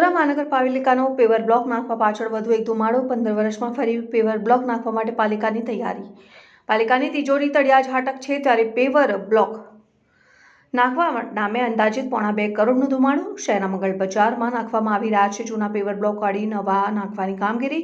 મહાનગરપાલિકાનો paver block નાખવા પાછળ વધુ એક ધુમાડો પંદર વર્ષમાં ફરી પેવર બ્લોક નાખવા માટે પાલિકાની તૈયારી. પાલિકાની તિજોરી તળિયા ઝાટક છે ત્યારે પેવર બ્લોક નાખવા નામે અંદાજિત પોણા બે કરોડનું ધુમાડું શહેરના મંગળ બજારમાં નાખવામાં આવી રહ્યા છે. જૂના પેવર બ્લોક કાઢી નવા નાખવાની કામગીરી.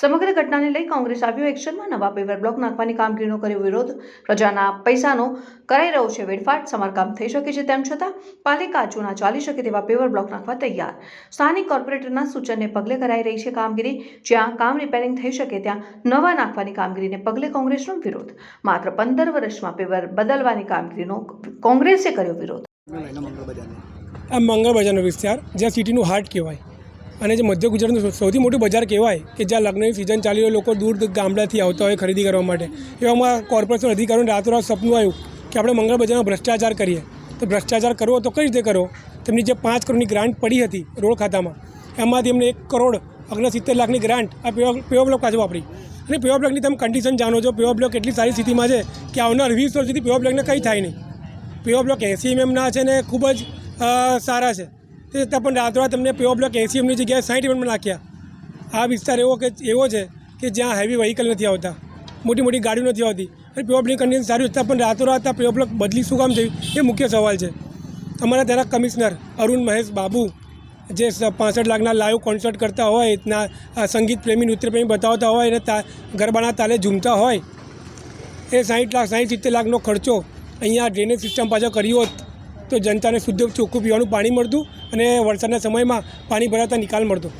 સમગ્ર ઘટનાને લઈ કોંગ્રેસ આવ્યો એક્શનમાં. નવા પેવર બ્લોક નાખવાની કામગીરીનો કર્યો વિરોધ. પ્રજાના પૈસાનો કરાઈ રહ્યો છે વેડફાટ. સમારકામ થઈ શકે છે તેમ છતાં પાલિકા જૂના ચાલી શકે તેવા પેવર બ્લોક નાખવા તૈયાર. સ્થાનિક કોર્પોરેટરના સૂચનને પગલે કરાઈ રહી છે કામગીરી. જ્યાં કામ રિપેરિંગ થઈ શકે ત્યાં નવા નાખવાની કામગીરીને પગલે કોંગ્રેસનો વિરોધ. માત્ર પંદર વર્ષમાં પેવર બદલવાની કામગીરીનો કોંગ્રેસે કર્યો વિરોધ. આ મંગળ બજારનો વિસ્તાર, જ્યાં સિટીનું હાર્ટ કહેવાય અને જે મધ્ય ગુજરાતનું સૌથી મોટું બજાર કહેવાય કે જ્યાં લગ્નની સિઝન ચાલી હોય લોકો દૂર ગામડાથી આવતા હોય ખરીદી કરવા માટે. એવામાં કોર્પોરેશન અધિકારીઓને રાતોરાત સપનું આવ્યું કે આપણે મંગળ બજારમાં ભ્રષ્ટાચાર કરીએ. તો ભ્રષ્ટાચાર કરવો તો કઈ રીતે કરો? તેમની જે પાંચ કરોડની ગ્રાન્ટ પડી હતી રોડ ખાતામાં, એમાંથી એમને એક કરોડ ઓગણસિત્તેર લાખની ગ્રાન્ટ આ પેવા બ્લોક પાછું વાપરી. અને પેવા બ્લોકની તમે કન્ડિશન જાણો છો પેવા બ્લોક એટલી સારી સ્થિતિમાં છે કે આવનાર વીસ વર્ષ સુધી પેવા બ્લોકને કંઈ થાય નહીં. પેવા બ્લોક એસી એમએમના છે ને ખૂબ જ સારા છે. તે છતાં પણ રાતોરાત તમને પીઓ બ્લોક એસી એમની જગ્યાએ સાઠ એમએમમાં નાખ્યા. આ વિસ્તાર એવો કે, એવો છે કે જ્યાં હેવી વ્હીકલ નથી આવતા. મોટી મોટી ગાડીઓ નથી આવતી. અને પીઓ બ્લોકની કન્ડિશન સારી છતાં પણ રાતોરાત આ પીઓ બ્લોક બદલી શું કામ થયું? એ મુખ્ય સવાલ છે. અમારા તેના કમિશનર અરુણ મહેશ બાબુ, જે પાસઠ લાખના લાઈવ કોન્સર્ટ કરતા હોય, ના સંગીત પ્રેમી, નૃત્ય પ્રેમી બતાવતા હોય અને તા, ગરબાના તાલે ઝૂમતા હોય, એ સાઠ લાખ સાઠ સિત્તેર લાખનો ખર્ચો અહીંયા ડ્રેનેજ સિસ્ટમ પાછળ કર્યો હોત તો જનતાને શુદ્ધ ચોખ્ખું પીવાનું પાણી મળતું અને વરસાદના સમયમાં પાણી ભરાતા નિકાલ મળતો.